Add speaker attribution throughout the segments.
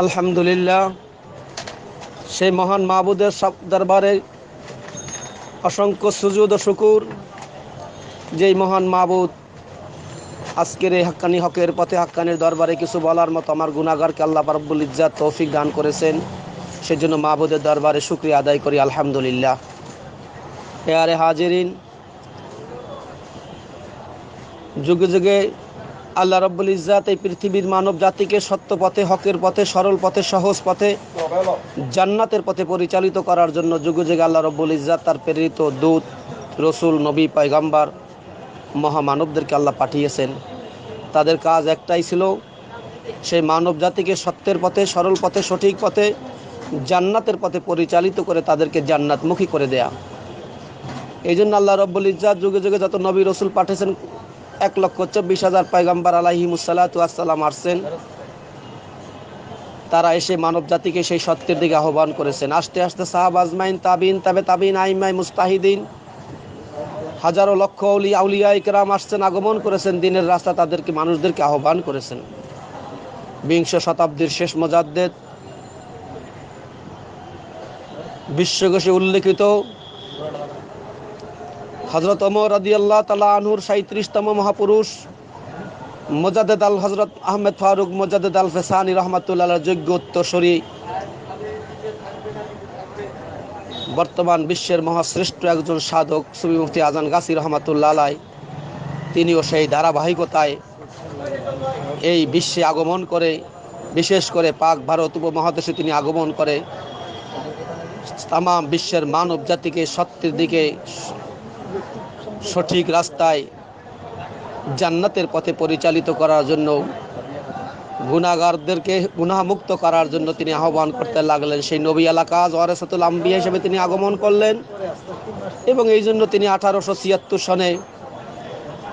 Speaker 1: আলহামদুলিল্লাহ, সেই মহান মাহবুদের সব দরবারে অসংখ্য সুজুদ ও শুকুর। যেই মহান মাহবুদ আজকের এই হাক্কানি হকের পথে হাক্কানির দরবারে কিছু বলার মতো আমার গুণাগারকে আল্লাহ পারব্বুল ইজ্জাত তৌফিক দান করেছেন, সেজন্য মাহবুদের দরবারে শুক্রিয়া আদায় করি, আলহামদুলিল্লাহ। এ আরে হাজিরিন, যুগে যুগে আল্লাহ রব্বুল ইজ্জাত এই পৃথিবীর মানব জাতিকে সত্য পথে, হকের পথে, সরল পথে, সহজ পথে, জান্নাতের পথে পরিচালিত করার জন্য যুগে যুগে আল্লাহ রব্বুল ইজ্জাত তার প্রেরিত দূত, রসুল, নবী, পয়গাম্বার, মহামানবদেরকে আল্লাহ পাঠিয়েছেন। তাদের কাজ একটাই ছিল সেই মানব জাতিকে সত্যের পথে, সরল পথে, সঠিক পথে, জান্নাতের পথে পরিচালিত করে তাদেরকে জান্নাতমুখী করে দেয়া। এই জন্য আল্লাহ রব্বুল ইজ্জাত যুগে যুগে যত নবী, রসুল পাঠিয়েছেন এক লক্ষ চব্বিশ হাজার পয়গাম্বার আলাহিমুসাল্লাতু আসসালাম আসছেন। তারা এসে মানব জাতিকে সেই সত্যের দিকে আহ্বান করেছেন। আস্তে আস্তে সাহাব আজমাইন, তাবিন, তাবে তাবিন আইমাই মুস্তাহিদিন, হাজারো লক্ষ আউলি, আউলিয়া ইকরাম আসছেন, আগমন করেছেন, দিনের রাস্তা তাদেরকে, মানুষদেরকে আহ্বান করেছেন। বিংশ শতাব্দীর শেষ মজাদ্দেদ, বিশ্বকোষে উল্লেখিত হজরত অমর রাদি আল্লাহ তালা আনহুর সাঁত্রিশতম মহাপুরুষ মোজাদ্দেদ আল হজরত আহমেদ ফারুক মোজাদ্দেদ আল ফেসানি রহমাতুল্লাহ যোগ্য উত্তরসরী। বর্তমান বিশ্বের মহাশ্রেষ্ঠ একজন সাধক সুবি মুফতি আজান গাছি রহমাতুল্লাহ আলাই তিনিও সেই ধারাবাহিকতায় এই বিশ্বে আগমন করে, বিশেষ করে পাক ভারত উপমহাদেশে তিনি আগমন করে। তাম বিশ্বের মানব জাতিকে সত্যের দিকে সঠিক রাস্তায় জান্নাতের পথে পরিচালিত করার জন্য গুণাগারদেরকে গুনাহমুক্ত করার জন্য তিনি আহ্বান করতে লাগলেন। সেই নবী এলাকা ওয়ারেসাতুল আম্বিয়া হিসেবে তিনি আগমন করলেন এবং এই জন্য তিনি আঠারোশো ছিয়াত্তর সনে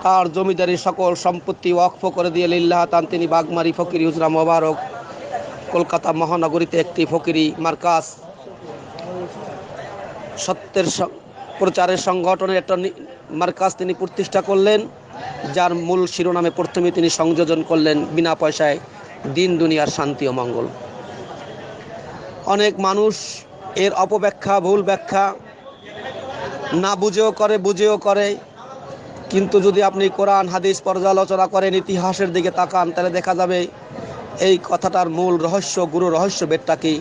Speaker 1: তার জমিদারি সকল সম্পত্তি ওয়াকফ করে দিয়ে লিল্লাহ তান তিনি বাগমারি ফকিরি হুজরা মোবারক কলকাতা মহানগরীতে একটি ফকিরি মার্কাস সত্যের প্রচারের সংগঠনের একটা মার্কাজ তিনি প্রতিষ্ঠা করলেন, যার মূল শিরোনামে প্রথমে তিনি সংযোজন করলেন বিনা পয়সায় দিন, দুনিয়ার শান্তি ও মঙ্গল। অনেক মানুষ এর অপব্যাখ্যা, ভুল ব্যাখ্যা না বুঝেও করে বুঝেও করে, কিন্তু যদি আপনি কোরআন, হাদিস পর্যালোচনা করেন, ইতিহাসের দিকে তাকান, তাহলে দেখা যাবে এই কথাটার মূল রহস্য, গুরু রহস্য বেদটা কি?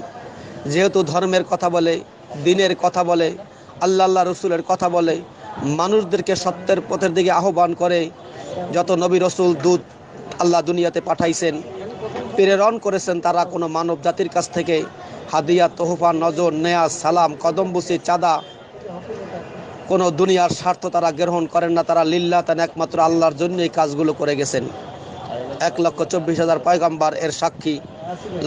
Speaker 1: যেহেতু ধর্মের কথা বলে, দিনের কথা বলে আল্লাহ আল্লাহ রসুলের কথা বলে, মানুষদেরকে সত্যের পথের দিকে আহ্বান করে, যত নবী রসুল দুধ আল্লাহ দুনিয়াতে পাঠাইছেন, প্রেরণ করেছেন তারা কোনো মানব জাতির কাছ থেকে। হাদিয়া, তোহফা, নজর, নেয়াজ, সালাম কদমবুসি চাঁদা, কোনো দুনিয়ার স্বার্থ তারা গ্রহণ করেন না, তারা লিল্লা তান একমাত্র আল্লাহর জন্য এই কাজগুলো করে গেছেন। এক লক্ষ চব্বিশ হাজার পয়গাম্বার এর সাক্ষী,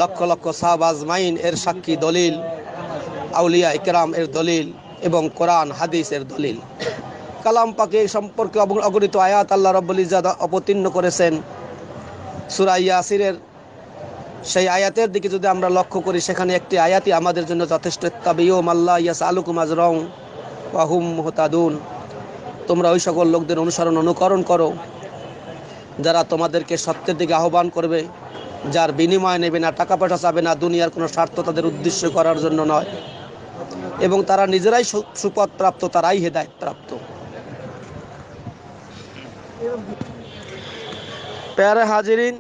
Speaker 1: লক্ষ লক্ষ সাহবাজ মাইন এর সাক্ষী, দলিল আউলিয়া ইকরাম এর দলিল এবং কোরআন, হাদিসের দলিল। কালাম পাকে সম্পর্কে অগণিত আয়াত আল্লাহ রব্বুল ইজাদ অবতীর্ণ করেছেন। সুরাই ইয়াসিরের সেই আয়াতের দিকে যদি আমরা লক্ষ্য করি, সেখানে একটি আয়াতই আমাদের জন্য যথেষ্ট। তাবিও মাল্লা ইয়াস আলুকুম আজ রং ওয়াহুম মোহতাদুন। তোমরা ওই সকল লোকদের অনুসরণ, অনুকরণ করো। যারা তোমাদেরকে সত্যের দিকে আহ্বান করবে, যার বিনিময় নেবে না, টাকা পয়সা চাবে না, দুনিয়ার কোনো স্বার্থ তাদের উদ্দেশ্য করার জন্য নয়। এবং তারা নিজেরাই সুপদ প্রাপ্ত, তারাই হেদায়ত প্রাপ্ত। প্যারে হাজিরিন,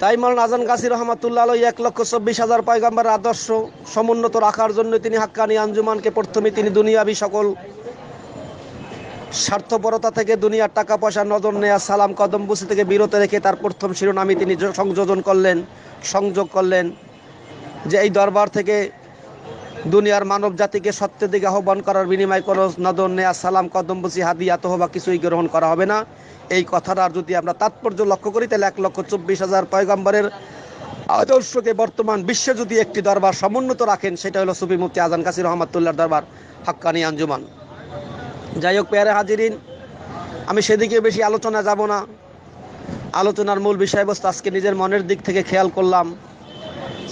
Speaker 1: তাই মৌলান আজান গাছি রহমাতুল্লাহ আলহী এক লক্ষ চব্বিশ হাজার পয়গাম্বার আদর্শ সমুন্নত রাখার জন্য তিনি হাক্কানি আঞ্জুমানকে প্রথমে তিনি দুনিয়াবি সকল স্বার্থপরতা থেকে দুনিয়ার টাকা পয়সা নজর নেয়া, সালাম কদম বুসি থেকে বিরত রেখে তার প্রথম শিরোনামে তিনি সংযোজন করলেন, সংযোগ করলেন যে এই দরবার থেকে দুনিয়ার মানব জাতিকে সত্যের দিকে আহ্বান করার বিনিময় কোনো নদর নেয়া, সালাম কদম্বসি হাদিয়া বা কিছুই গ্রহণ করা হবে না। এই কথাটার যদি আমরা তাৎপর্য লক্ষ্য করি, তাহলে এক লক্ষ চব্বিশ হাজার পয়গম্বরের আদর্শকে বর্তমান বিশ্বে যদি একটি দরবার সমুন্নত রাখেন, সেটা হলো সুফি মুফতি আজান কাসির রহমাতুল্লাহ দরবার হাক্কানি আঞ্জুমান। যাই হোক, পেয়ারে হাজিরিন, আমি সেদিকে বেশি আলোচনা যাব না। আলোচনার মূল বিষয়বস্তু আজকে নিজের মনের দিক থেকে খেয়াল করলাম।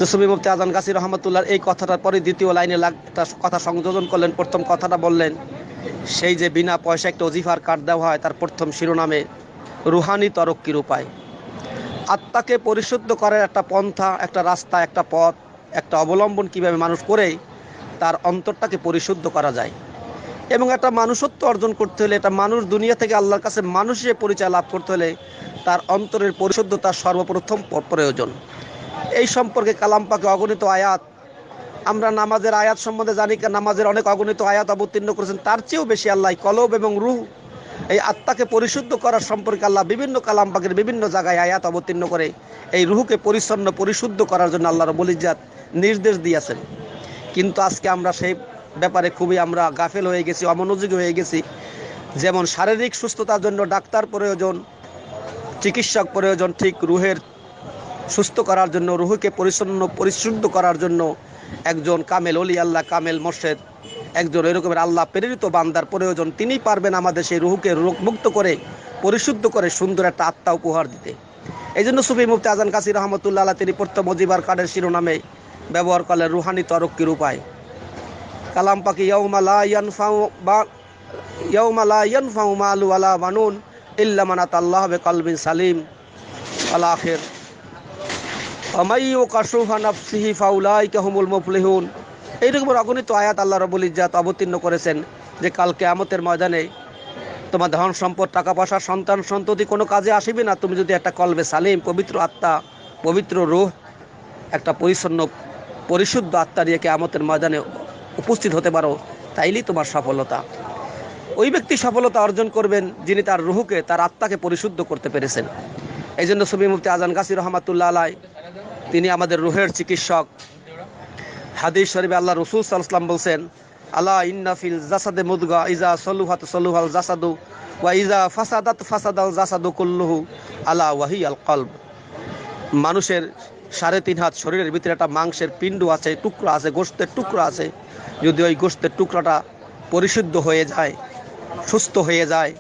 Speaker 1: জসুমি মুফতি আজান গাছি রহমতুল্লাহ এই কথাটার পরে দ্বিতীয় লাইনে কথা সংযোজন করলেন। প্রথম কথাটা বললেন, সেই যে বিনা পয়সা একটা অজিফার কার্ড দেওয়া হয়, তার প্রথম শিরোনামে রুহানি তরক্কির উপায়। আত্মাকে পরিশুদ্ধ করার একটা পন্থা, একটা রাস্তা, একটা পথ, একটা অবলম্বন কীভাবে মানুষ করে, তার অন্তরটাকে পরিশুদ্ধ করা যায়। এবং একটা মানুষত্ব অর্জন করতে হলে, একটা মানুষ দুনিয়া থেকে আল্লাহর কাছে মানুষ পরিচয় লাভ করতে হলে, তার অন্তরের পরিশুদ্ধতা সর্বপ্রথম প্রয়োজন। এই সম্পর্কে কালাম পাকে অগণিত আয়াত। আমরা নামাজের আয়াত সম্বন্ধে জানি নামাজের অনেক অগণিত আয়াত অবতীর্ণ করেছেন, তার চেয়েও বেশি আল্লাহ কলব এবং রুহ, এই আত্মাকে পরিশুদ্ধ করার সম্পর্কে আল্লাহ বিভিন্ন কালাম পাকের বিভিন্ন জায়গায় আয়াত অবতীর্ণ করে এই রুহুকে পরিচ্ছন্ন, পরিশুদ্ধ করার জন্য আল্লাহ রবুল ইজাত নির্দেশ দিয়েছেন। কিন্তু আজকে আমরা সেই ব্যাপারে খুবই আমরা গাফেল হয়ে গেছি, অমনোযোগী হয়ে গেছি। যেমন শারীরিক সুস্থতার জন্য ডাক্তার প্রয়োজন, চিকিৎসক প্রয়োজন, ঠিক রুহের সুস্থ করার জন্য, রুহুকে পরিচ্ছন্ন, পরিশুদ্ধ করার জন্য একজন কামেল অলি, আল্লাহ কামেল মোর্শেদ, একজন এরকমের আল্লাহ প্রেরিত বান্দার প্রয়োজন, তিনি পারবেন আমাদের সেই রুহুকে রোগমুক্ত করে, পরিশুদ্ধ করে সুন্দর একটা আত্মা উপহার দিতে। এই জন্য সুফি মুফতি আজান কাসির রহমতুল্লাহ আল্লাহ তিনি প্রথম মজিবার কার্ডের শিরোনামে ব্যবহার করলেন রুহানি তরক্কির উপায়। কালাম পাখি ইয়ৌমালা ইয়ানফাউ বা ইয়ৌমালা ইয়ানফাউ মালু আলা বানুন, ইল্লা মানাত আল্লাহ কলবিন সালিম। আল আখির। আমাইও কাশুফা নাফসিহি ফাউলাই কাহুমুল মুফলিহুন। এইরকম অগণিত আয়াত আল্লাহ রবুল ইজ্জাত অবতীর্ণ করেছেন যে কাল কেয়ামতের ময়দানে তোমার ধন সম্পদ, টাকা পয়সা, সন্তান সন্ততি কোনো কাজে আসিবে না। তুমি যদি একটা কলবে সালিম, পবিত্র আত্মা, পবিত্র রূহ, একটা পরিচ্ছন্ন, পরিশুদ্ধ আত্মা নিয়ে কেয়ামতের ময়দানে উপস্থিত হতে পারো, তাইলেই তোমার সফলতা। ওই ব্যক্তি সফলতা অর্জন করবেন যিনি তার রুহুকে, তার আত্মাকে পরিশুদ্ধ করতে পেরেছেন। এই জন্য সুবি মুফতি আজান গাছি রহমাতুল্লাহ আলাই তিনি আমাদের রুহের চিকিৎসক। হাদিস শরীফে আল্লাহ রসুল সাল্লাম বলছেন আল্লাহ ইন্নাফিল জাসাদে মুদগা, ইজা সলুহাত সলুহাল জাসাদু, ওয়া ইজা ফাসাদাত ফাসাদাল জাসাদু কুল্লুহু আলা ওয়াহি আল কলব। মানুষের সাড়ে তিন হাত শরীরের ভিতরে একটা মাংসের পিণ্ড আছে, টুকরা আছে, গোস্তের টুকরা আছে। যদি ওই গোস্তের টুকরাটা পরিশুদ্ধ হয়ে যায়, সুস্থ হয়ে যায়,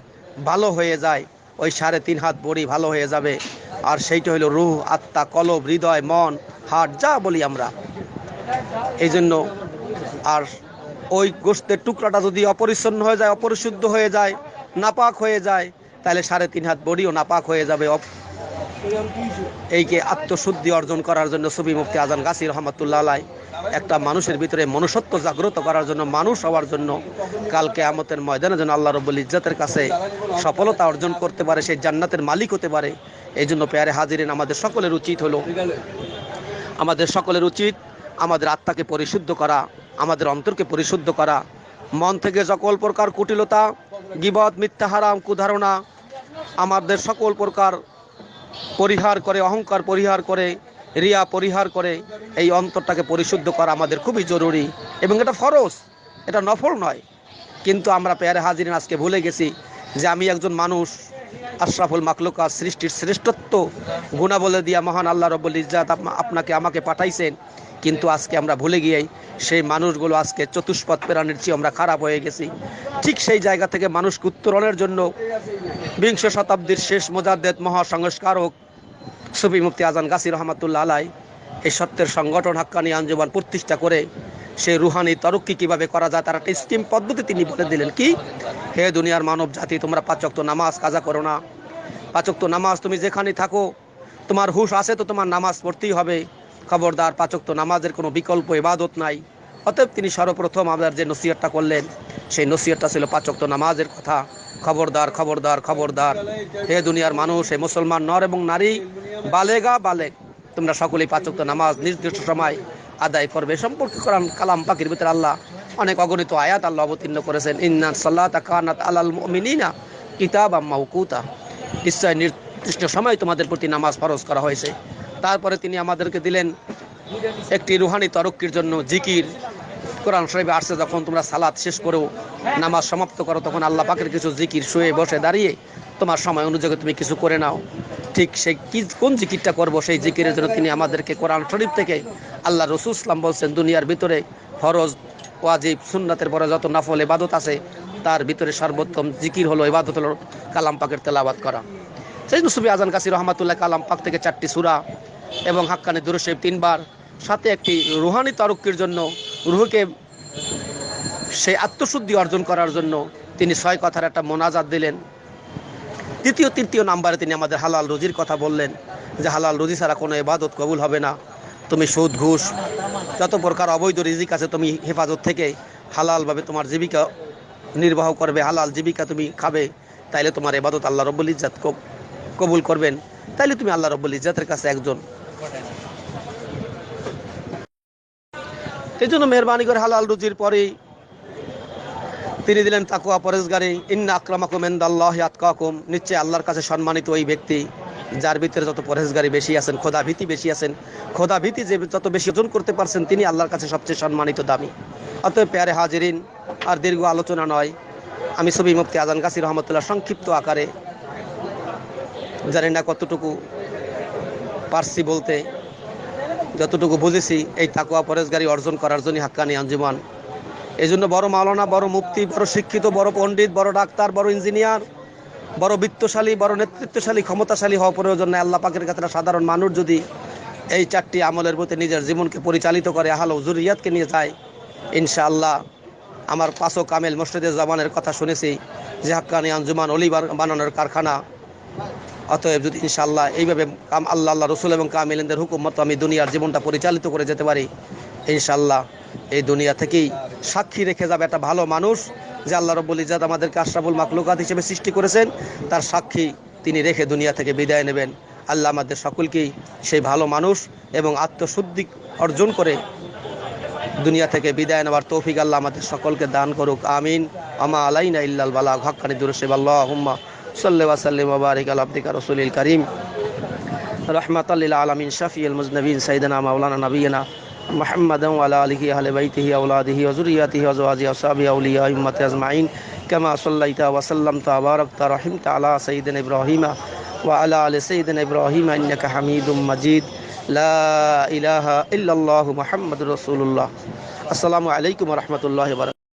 Speaker 1: ভালো হয়ে যায়, ওই সাড়ে তিন হাত বড়ি ভালো হয়ে যাবে। আর সেইটা হলো রুহ, আত্মা, কলব, হৃদয়, মন হাট যা বলি আমরা। এই জন্য আর ওই গোস্তের টুকরাটা যদি অপরিচ্ছন্ন হয়ে যায়, অপরিশুদ্ধ হয়ে যায়, নাপাক হয়ে যায়, তাহলে সাড়ে তিন হাত বডিও নাপাক হয়ে যাবে। এইকে আত্মশুদ্ধি অর্জন করার জন্য সুবি মুফতি আজান গাছি রহমতুল্লাহ আলাই একটা মানুষের ভিতরে মনুষ্যত্ব জাগ্রত করার জন্য, মানুষ হওয়ার জন্য কালকে আমতের ময়দানে যেন আল্লাহ রব্বুল ইজ্জতের কাছে সফলতা অর্জন করতে পারে সেই জান্নাতের মালিক হতে পারে। এই জন্য পেয়ারে হাজিরিন, আমাদের সকলের উচিত হলো আমাদের সকলের উচিত আমাদের আত্মাকে পরিশুদ্ধ করা, আমাদের অন্তরকে পরিশুদ্ধ করা। মন থেকে সকল প্রকার কুটিলতা গিবত মিথ্যা, হারাম, কুধারণা আমাদের সকল প্রকার পরিহার করে, অহংকার পরিহার করে, রিয়া পরিহার করে, এই অন্তরটাকে পরিশুদ্ধ করা আমাদের খুবই জরুরি এবং এটা ফরজ, এটা নফল নয়। কিন্তু আমরা পেয়ারে হাজিরিন, আজকে ভুলে গেছি যে আমি একজন মানুষ আশরাফুল মাকলুকা সৃষ্টির শ্রেষ্ঠত্ব গুণা বলে দিয়া মহান আল্লাহ রব্বুল আপনা- আপনাকে আমাকে পাঠাইছেন। কিন্তু আজকে আমরা ভুলে গিয়েই, সেই মানুষগুলো আজকে চতুষ্পদ প্রাণীর চেয়ে আমরা খারাপ হয়ে গেছি। ঠিক সেই জায়গা থেকে মানুষকে উত্তরণের জন্য বিংশ শতাব্দীর শেষ মোজাদ্দেদ মহাসংস্কারক সুফি মুফতি আজান গাছি রহমাতুল্লাহ আলাই এই সত্যের সংগঠন হাক্কানি আঞ্জুমান প্রতিষ্ঠা করে সেই রুহানি তরক্কি কীভাবে করা যায়, তার একটা স্কিম পদ্ধতি তিনি বলে দিলেন কি, হে দুনিয়ার মানব জাতি, তোমরা পাচক তো নামাজ কাজা করো না। পাচক তো নামাজ তুমি যেখানে থাকো, তোমার হুশ আছে তো তোমার নামাজ পড়তেই হবে। খবরদার পাচক তো নামাজের কোনো বিকল্প ইবাদত নাই। অতএব তিনি সর্বপ্রথম আমাদের যে নসিহতটা করলেন, সেই নসিহতটা ছিল পাচক তো নামাজের কথা। খবরদার খবরদার খবরদার। হে দুনিয়ার মানুষ, হে মুসলমান নর এবং নারী, বালেগা বালেগ তোমরা সকলেই পাচক তো নামাজ নির্দিষ্ট সময় আদায় করবে। সম্পর্কে কোরআন কালাম পাখির ভিতরে আল্লাহ অনেক অগণিত আয়াত আল্লাহ অবতীর্ণ করেছেন। ইন্নান সাল্লাহ কানাত আলাল মিনিনা কিতাব আম্মা উকুতা নিশ্চয় নির্দিষ্ট সময় তোমাদের প্রতি নামাজ ফরজ করা হয়েছে। তারপরে তিনি আমাদেরকে দিলেন একটি রুহানি তরক্কির জন্য জিকির। কোরআন শরীফে আসছে যখন তোমরা সালাদ শেষ করো নামাজ সমাপ্ত করো, তখন আল্লাহ পাকের কিছু জিকির শুয়ে বসে দাঁড়িয়ে তোমার সময় অনুযায়ী তুমি কিছু করে নাও। ঠিক সেই কি, কোন জিকিরটা করব? সেই জিকিরের জন্য তিনি আমাদেরকে কোরআন শরীফ থেকে আল্লাহ রসুল ইসলাম বলছেন দুনিয়ার ভিতরে ফরজ, ওয়াজিব, সুন্নাতের পরে যত নাফল, ইবাদত আছে, তার ভিতরে সর্বোত্তম জিকির হলো ইবাদত হলো কালাম পাকের তেলাবাদ করা। সেই নুসুবি আজান কাসির রহমাতুল্লাহ কালাম পাক থেকে চারটি সুরা এবং হাক্কানি দুরুশেব তিনবার, সাথে একটি রুহানি তারুক্কির জন্য রুহকে সেই আত্মশুদ্ধি অর্জন করার জন্য তিনি ছয় কথার একটা মোনাজাত দিলেন। তৃতীয় তৃতীয় নাম্বারে তিনি আমাদের হালাল রুজির কথা বললেন যে হালাল রুজি ছাড়া কোনো এবাদত কবুল হবে না। তুমি সুদ, ঘুষ, যত প্রকার অবৈধ রিজিক আছে তুমি হেফাজত থেকে হালালভাবে তোমার জীবিকা নির্বাহ করবে, হালাল জীবিকা তুমি খাবে, তাইলে তোমার এবাদত আল্লাহ রব্বুল ইজ্জাত কব- কবুল করবেন। তাইলে তুমি আল্লাহ রব্বুল ইজ্জাতের কাছে একজন এই জন্য মেহরবানি করে হালাল রুজির পরেই তিনি দিলেন তাকুয়া পরেশগারি ইন্না আক্রামাকুম এন্দাল্লাহ আতকাকুম। নিশ্চয় আল্লাহর কাছে সম্মানিত ওই ব্যক্তি যার ভিতরে যত পরেশগারি বেশি আছেন খোদা ভীতি বেশি আছেন খোদা ভীতি যে যত বেশি অর্জন করতে পারছেন, তিনি আল্লাহর কাছে সবচেয়ে সম্মানিত দামি। অতএব প্যারে হাজিরিন, আর দীর্ঘ আলোচনা নয়, আমি ছবি মুফতি আজান কাসির রহমতুল্লাহ সংক্ষিপ্ত আকারে জানি না কতটুকু পারছি বলতে। যতটুকু বুঝেছি, এই তাকুয়া পরেশগারি অর্জন করার জন্য হাক্কানি আঞ্জুমান। এই জন্য বড় মাওলানা, বড় মুক্তি বড় শিক্ষিত, বড় পণ্ডিত, বড় ডাক্তার, বড় ইঞ্জিনিয়ার, বড় বিত্তশালী, বড় নেতৃত্বশালী, ক্ষমতাশালী হওয়া প্রয়োজন আল্লাহ পাকের কাছে সাধারণ মানুষ যদি এই চারটি আমলের প্রতি নিজের জীবনকে পরিচালিত করে, আহাল জুরিয়াতকে নিয়ে যায়, ইনশাআল্লাহ আমার পাঁচও কামেল মুর্শিদের জামানের কথা শুনেছি যে হাক্কানি আঞ্জুমান অলিবার বানানোর কারখানা অতএব যদি ইনশাআল্লাহ এইভাবে কাম আল্লাহ আল্লাহ রসুল এবং কামিলেনদের হুকুম মতো আমি দুনিয়ার জীবনটা পরিচালিত করে যেতে পারি, ইনশাআল্লাহ এই দুনিয়া থেকেই সাক্ষী রেখে যাবে একটা ভালো মানুষ যে আল্লাহ রব্বুল ইজাদ আমাদেরকে আশরাফুল মাকলুকাত হিসেবে সৃষ্টি করেছেন। তার সাক্ষী তিনি রেখে দুনিয়া থেকে বিদায় নেবেন। আল্লাহ আমাদের সকলকেই সেই ভালো মানুষ এবং আত্মশুদ্ধি অর্জন করে দুনিয়া থেকে বিদায় নেওয়ার তৌফিক আল্লাহ আমাদের সকলকে দান করুক। আমিন। আমা আলাইনা ইল্লাল বালা হক্কানি দুরসেব। আল্লাহ হুম্মা صلی وسلم وبارك على عبدک رسول الکریم رحمت للعالمین شفیع المذنبین سيدنا مولانا نبينا محمد وعلى آله أهل بيته أولاده وذريته وزواجه وصحبه أولياء أمته أجمعين. كما صليت وسلمت وباركت رحمت على سيدنا إبراهيم وعلى آل سيدنا إبراهيم. إنك حميد مجيد. لا إله إلا الله محمد رسول الله. السلام عليكم ورحمة الله وبركاته.